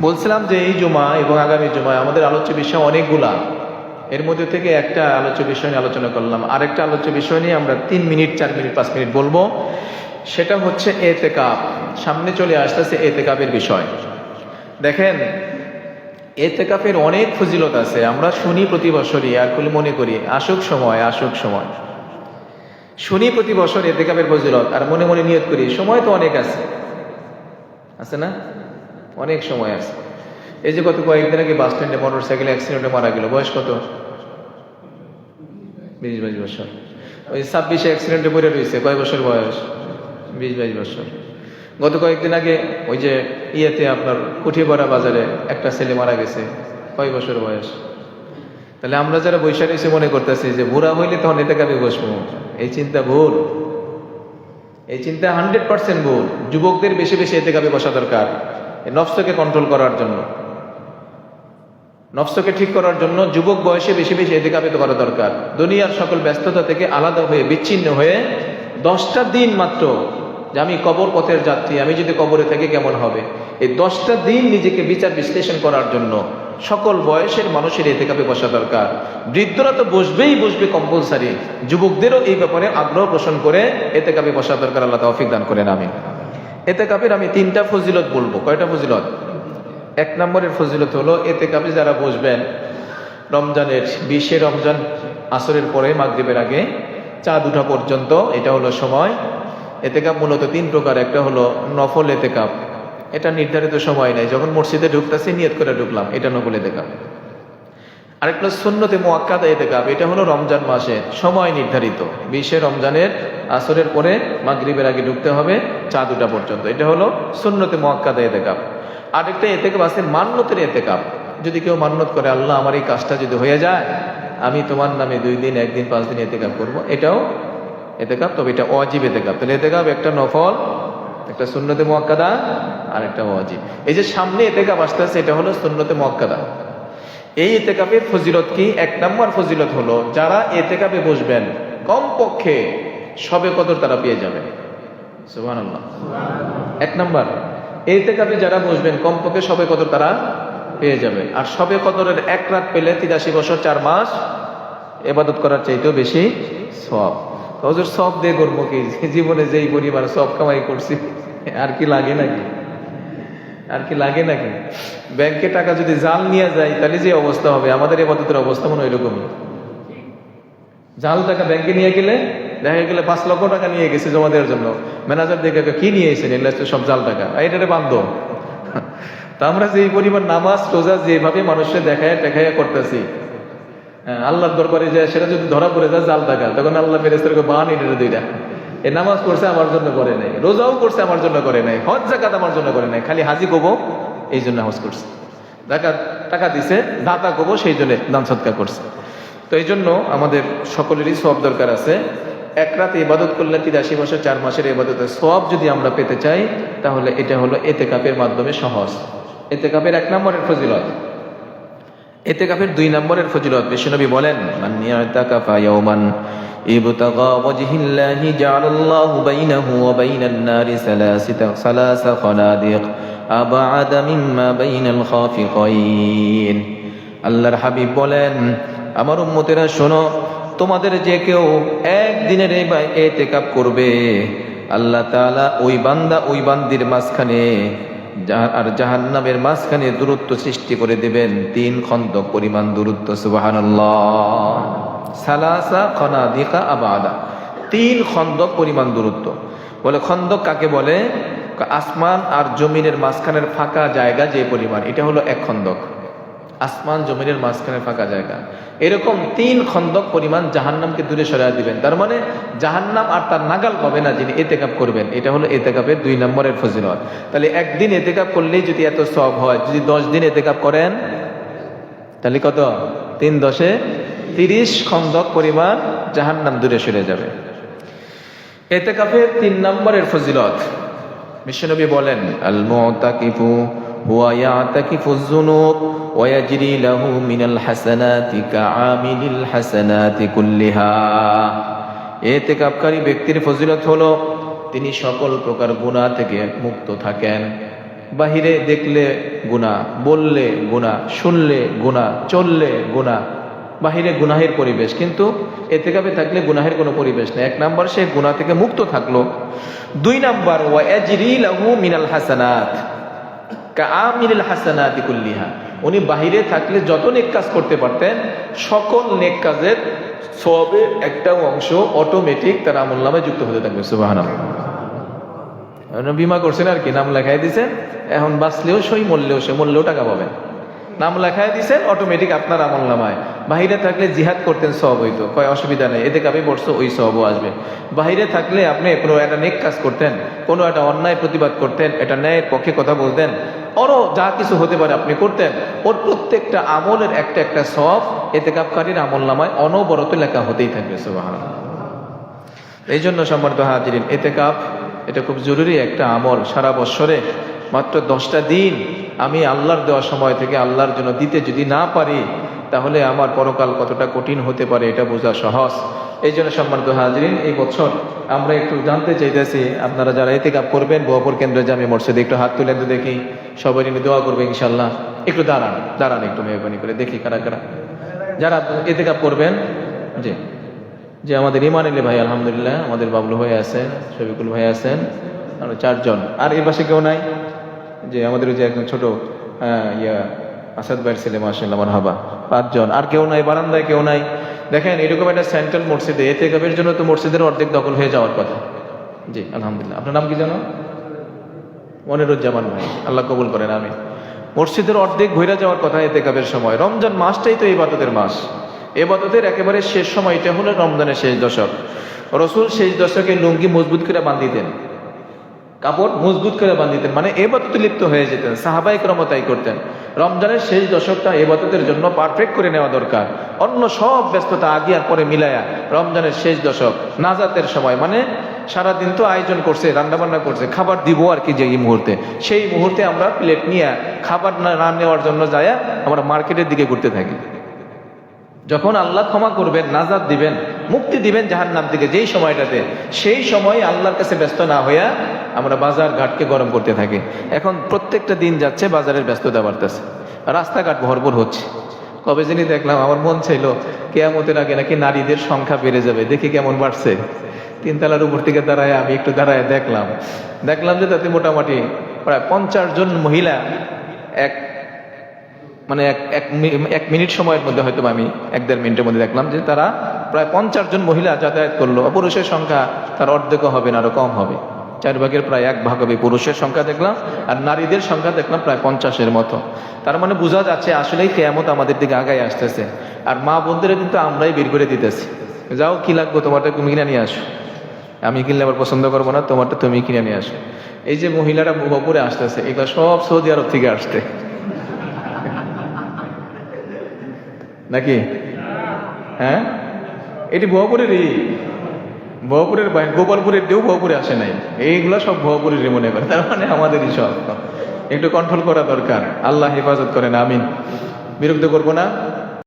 বলছিলাম যে এই জুমা এবং আগামী জুমায় আমাদের আলোচ্য বিষয় অনেকগুলা। এর মধ্যে থেকে একটা আলোচ্য বিষয় নিয়ে আলোচনা করলাম। আরেকটা আলোচ্য বিষয় নিয়ে আমরা তিন মিনিট, চার মিনিট, পাঁচ মিনিট বলব। সেটা হচ্ছে এতে কাপ সামনে চলে আসতেছে এতে কাপের বিষয়। দেখেন, এতেকাপের অনেক ফজিলত আছে। আমরা শুনি প্রতি বছরই, আর খুলে মনে করি, আসুক সময় আসুক সময়। শুনি প্রতি বছর এতে কাপের ফজিলত, আর মনে মনে নিয়ত করি, সময় তো অনেক আছে। আছে না? অনেক সময় আছে। এই যে গত কয়েকদিন আগে বাস স্ট্যান্ডে মোটর সাইকেলে অ্যাক্সিডেন্টে মারা গেল, বয়স কত? বিশ বাইশ বছর। ওই ছাব্বিশে অ্যাক্সিডেন্টে পড়ে রয়েছে, কয় বছর বয়স? বিশ বাইশ বছর। গত কয়েকদিন আগে ওই যে ইয়েতে আপনার কুঠিপাড়া বাজারে একটা ছেলে মারা গেছে, কয় বছর বয়স? তাহলে আমরা যারা বৈশাখ এসে মনে করতেছি যে বুড়া হইলে তখন এতে কাবে বসবো। এই চিন্তা ভুল। এই চিন্তা হান্ড্রেড পার্সেন্ট ভুল। যুবকদের বেশি বেশি এতে কাবে বসা দরকার। নফসকে কন্ট্রোল করার জন্য। নফসকে ঠিক করার জন্য যুবক বয়সে বেশি বেশি কাবে করা দরকার। দুনিয়ার সকল ব্যস্ততা থেকে আলাদা হয়ে, বিচ্ছিন্ন হয়ে দশটা দিন মাত্র যে আমি কবর পথের যাত্রী, আমি যদি কবরে থেকে কেমন হবে? এই দশটা দিন নিজেকে বিচার বিশ্লেষণ করার জন্য সকল বয়সের মানুষের এতে কাপে বসা দরকার। বৃদ্ধরা তো বসবেই বসবে কম্পালসারি যুবকদেরও এই ব্যাপারে আগ্রহ পোষণ করে এতে কাপে বসা দরকার। আল্লাহ তৌফিক দান করেন আমি এতে কাপের আমি তিনটা ফজিলত বলব। কয়টা ফজিলত? এক নম্বরের ফজিলত হলো, এতে কাপে যারা বসবেন, রমজানের বিশে রমজান, আসরের পরে মাগরিবের আগে চাঁদ উঠা পর্যন্ত, এটা হলো সময়। এতেকাপ মূলত তিন প্রকার, একটা হলো নফল এতেকাপ এটা নির্ধারিত সময় নেই, যখন মসজিদে ঢুকতেছি, নিয়ত করে ঢুকলাম, এটা নফল এতেকাপ আরেকটা সুন্নতে মোয়াক্কাদা এতেকাপ এটা হলো রমজান মাসে সময় নির্ধারিত। বিশে রমজানের আসরের পরে মাগরিবের আগে ঢুকতে হবে চাঁদ দুটা পর্যন্ত। এটা হলো সুন্নতে মোয়াক্কাদা এতেকাপ আরেকটা এতেকাপ আছে মান্যতের এতেকাপ যদি কেউ মান্যত করে, আল্লাহ, আমার এই কাজটা যদি হয়ে যায়, আমি তোমার নামে দুই দিন, একদিন, পাঁচ দিন এতেকাপ করব। এটাও এতেকাপ তবে এটা অজিব এতেকাপ তাহলে এতেকাপ একটা নফল, একটা সুন্নতে মোয়াক্কাদা আর একটা অজিব এই যে সামনে এতেকাপ আসতে আছে এটা হলো সুন্নতে মোয়াক্কাদা। এই এতেকাপের ফজিলত কি? এক নম্বর ফজিলত হলো, যারা এতেকাপে বসবেন, কমপক্ষে সবে কদর তারা পেয়ে সুবহানাল্লাহ। এক নম্বর এতেকাপে যারা বসবেন, কমপক্ষে সবে কদর তারা পেয়ে যাবে আর সবে কদরের এক রাত পেলে তিরাশি বছর, চার মাস এবাদত করার চাইতেও বেশি সব। হজুর, সব দিয়ে করব কি? জীবনে যেই পরিমাণ সব কামাই করছি, আর কি লাগে নাকি? আর কি লাগে নাকি? ব্যাংকে টাকা যদি জাল নিয়ে যায় তাহলে যে অবস্থা হবে? আমাদের এবাদতের অবস্থা মনে হয় জাল টাকা ব্যাংকে নিয়ে গেলে দেখা গেলে পাঁচ লক্ষ টাকা নিয়ে গেছে জমা দেওয়ার জন্য। ম্যানেজার দেখে কি নিয়ে এসেছেন? এগুলো সব জাল টাকা। এইটারে বান্ধ তা আমরা যে পরিমাণ নামাজ রোজা যেভাবে মানুষের দেখায় টেখায় করতেছি হ্যাঁ, আল্লাহর দরবারে যায় সেটা যদি ধরা পড়ে যায় জাল টাকা। তখন আল্লাহ ফেরেস্তার বান এটা দুইটা এই নামাজ করছে আমার জন্য করে নাই, রোজাও করছে আমার জন্য করে নাই, হজ জাকাত আমার জন্য করে নাই, খালি হাজি কবো এই জন্য হজ করছে জাকাত টাকা দিছে, দাতা কবো সেই জন্য দান সৎকার করছে। তো এই জন্য আমাদের সকলেরই সব দরকার আছে। এক রাতে ইবাদত করলে তিরাশি বছর চার মাসের ইবাদতের সব যদি আমরা পেতে চাই, তাহলে এটা হলো এতেকাপের মাধ্যমে সহজ। এতেকাপের এক নম্বরের ফজিলত। এতেকাফের দুই নম্বরের ফজিলত, বিশ্বনবী বলেন ইবতাগা ওয়াজহিল্লাহি জাআলাল্লাহু বাইনাহু ওয়া বাইনান নারি সালাসিতা, সালাসা খানাদিক আবআদা মিম্মা বাইনাল খাফিকাইন। আল্লাহর হাবিব বলেন, আমার উম্মতেরা শোনো, তোমাদের যে কেউ একদিনের এই এতেকাপ করবে। আল্লাহ তাআলা ওই বান্দা ওই বান্দির মাঝখানে আর জাহান্নামের মাঝখানে দূরত্ব সৃষ্টি করে দেবেন। তিন খন্দক পরিমাণ দূরত্ব, সুবহানাল্লাহ। সালাসা খনাদিকা আবাদা। তিন খন্দক পরিমাণ দূরত্ব। বলে খন্দক কাকে বলে? আসমান আর জমিনের মাঝখানের ফাঁকা জায়গা যে পরিমাণ, এটা হলো এক খন্দক। আসমান, জমিনের মাঝখানে ফাঁকা জায়গা। এরকম তিন খন্দক পরিমাণ জাহান্নামকে দূরে সরাই দিবেন। তার মানে জাহান্নাম আর তার নাগাল পাবে না যিনি এতেকাপ করবেন। এটা হলো এতেকাপের দুই নম্বরের ফজিলত। তাহলে একদিন এতেকাপ করলেই যদি এত সব হয়, যদি দশ দিন এতেকাপ করেন, তাহলে কত? তিন দশে তিরিশ খন্দক পরিমাণ জাহান্নাম দূরে সরে যাবে। এতে এতেকাফের তিন নম্বরের ফজিলত। বিশ্বনবী বলেন আল মুতাকিফু হুয়া ইয়াতাকিফু যুনুব ওয়া ইয়াজরি লাহু মিনাল হাসানাতি কাআমিলিল হাসানাতি কুল্লিহা। এতেকাফকারী ব্যক্তির ফজিলত হলো, তিনি সকল প্রকার গুনাহ থেকে মুক্ত থাকেন। বাহিরে দেখলে গুণা বললে গুণা শুনলে গুণা চললে গুণা বাহিরে গুনাহের পরিবেশ, কিন্তু এতেকাবে থাকলে গুনাহের কোনো পরিবেশ নেই। এক নাম্বার, সে গুনাহ থেকে মুক্ত থাকল। দুই নাম্বার ওয়াজরি লাহু মিনাল হাসানাত কামিল হাসানাতি কুল্লিহা। উনি বাহিরে থাকলে যত নেক কাজ করতে পারতেন, সকল নেক কাজের সবের একটা অংশ অটোমেটিক তার আমল নামে যুক্ত হতে থাকবে, সুবহানাল্লাহ। বিমা করছেন আর কি, নাম লেখাই দিছেন এখন বাঁচলেও সই, মরলেও সে মরলেও টাকা পাবেন। নাম লেখায় দিছেন অটোমেটিক আপনার আমল নামায়। বাহিরে থাকলে জিহাদ করতেন সব হইতো। কয়, অসুবিধা নেই এতে কাপে বসছো, ওই সবও আসবে। বাহিরে থাকলে আপনি কোনো একটা নেক কাজ করতেন, কোনো একটা অন্যায় প্রতিবাদ করতেন এটা ন্যায়ের পক্ষে কথা বলতেন। অরো যা কিছু হতে পারে আপনি করতেন। ওর প্রত্যেকটা আমলের একটা একটা সব এতে কাপকারীর আমল নামায় অনবরত লেখা হতেই থাকবে সুবাহ এই জন্য সম্মানিত হাজিরিন এতে কাপ এটা খুব জরুরি একটা আমল। সারা বৎসরে মাত্র দশটা দিন আমি আল্লাহর দেওয়া সময় থেকে আল্লাহর জন্য দিতে যদি না পারি, তাহলে আমার পরকাল কতটা কঠিন হতে পারে এটা বোঝা সহজ। এই জন্য সম্মানিত হাজরিন, এই বছর আমরা একটু জানতে চাইতেছি, আপনারা যারা এতে কাপ করবেন, বহপুর কেন্দ্রে জামি মসজিদে একটু হাত তুলে তো দেখি, সবাই নিয়ে দোয়া করবে ইনশাল্লাহ একটু দাঁড়ান দাঁড়ান একটু মেহরবানি করে, দেখি কারা কারা। যারা এতে কাপ করবেন, জি। যে আমাদের ইমান আলী ভাই, আলহামদুলিল্লাহ, আমাদের বাবলু ভাই আছেন, শফিকুল ভাই আছেন চারজন। আর এর পাশে কেউ নাই? যে আমাদের যে একজন ছোট ইয়া, আসাদ ভাইয়ের ছেলে মাসাল্লাহ মারহাবা, পাঁচজন। আর কেউ নাই, বারান্দায় কেউ নাই। দেখেন, এরকম একটা সেন্ট্রাল মসজিদে এতে কাপের জন্য তো মসজিদের অর্ধেক দখল হয়ে যাওয়ার কথা। জি, আলহামদুলিল্লাহ। আপনার নাম কি জানো মনিরুজ্জামান ভাই। আল্লাহ কবুল করেন আমি মসজিদের অর্ধেক ঘুরে যাওয়ার কথা এতে কাপের সময়। রমজান মাসটাই তো ইবাদতের মাস। এ এবাদতের একেবারে শেষ সময়, এটা হলো রমজানের শেষ দশক। রসুল শেষ দশকে লুঙ্গি মজবুত করে বান্ধিতেন। কাপড় মজবুত করে বাঁধিতেন। মানে এবাদতে লিপ্ত হয়ে যেতেন। সাহাবাই ক্রমতাই করতেন। রমজানের শেষ দশকটা এবাদতের জন্য পারফেক্ট করে নেওয়া দরকার। অন্য সব ব্যস্ততা আগে আর পরে মিলায়া রমজানের শেষ দশক, নাজাতের সময়। মানে সারাদিন তো আয়োজন করছে, রান্নাবান্না করছে, খাবার দিব আর কি যে এই মুহূর্তে। সেই মুহূর্তে আমরা প্লেট নিয়ে খাবার না নেওয়ার জন্য যায় আমরা মার্কেটের দিকে ঘুরতে থাকি। যখন আল্লাহ ক্ষমা করবেন নাজাদ দিবেন মুক্তি দিবেন জাহান নাম থেকে যেই সময়টাতে, সেই সময় আল্লাহর কাছে ব্যস্ত না হইয়া আমরা বাজার ঘাটকে গরম করতে থাকি। এখন প্রত্যেকটা দিন যাচ্ছে, বাজারের ব্যস্ততা বাড়তেছে। রাস্তাঘাট ভরপুর হচ্ছে। কবে যিনি দেখলাম, আমার মন চাইল, কেয়ামতের আগে নাকি নারীদের সংখ্যা বেড়ে যাবে, দেখি কেমন বাড়ছে। তিনতলার উপর থেকে দাঁড়ায় আমি একটু দাঁড়ায় দেখলাম। দেখলাম যে তাতে মোটামুটি প্রায় পঞ্চাশ জন মহিলা এক মানে এক এক মিনিট সময়ের মধ্যে হয়তো আমি এক দেড় মিনিটের মধ্যে দেখলাম যে তারা প্রায় পঞ্চাশ জন মহিলা যাতায়াত করল। পুরুষের সংখ্যা তার অর্ধেকও হবে না, আরও কম হবে। চার ভাগের প্রায় এক ভাগ হবে পুরুষের সংখ্যা দেখলাম, আর নারীদের সংখ্যা দেখলাম প্রায় পঞ্চাশের মতো। তার মানে বোঝা যাচ্ছে আসলেই কেয়ামত আমাদের দিকে আগায় আসতেছে। আর মা বোনদের কিন্তু আমরাই বের করে দিতেছি। যাও, কি লাগবো? তোমারটা তুমি কিনে নিয়ে আসো। আমি কিনলে আবার পছন্দ করব না, তোমারটা তুমি কিনে নিয়ে আসো। এই যে মহিলারা বপুরে আসতেছে, এগুলো সব সৌদি আরব থেকে আসতে নাকি? হ্যাঁ? এটি ভুয়াপুরেরই ভুয়াপুরের বাইরে গোপালপুরের দিয়েও ভুয়াপুরে আসে নাই। এইগুলো সব ভুয়াপুরেরই মনে করে, তার মানে আমাদেরই সব। একটু কন্ট্রোল করা দরকার। আল্লাহ হেফাজত করেন, আমিন। বিরক্ত করব না।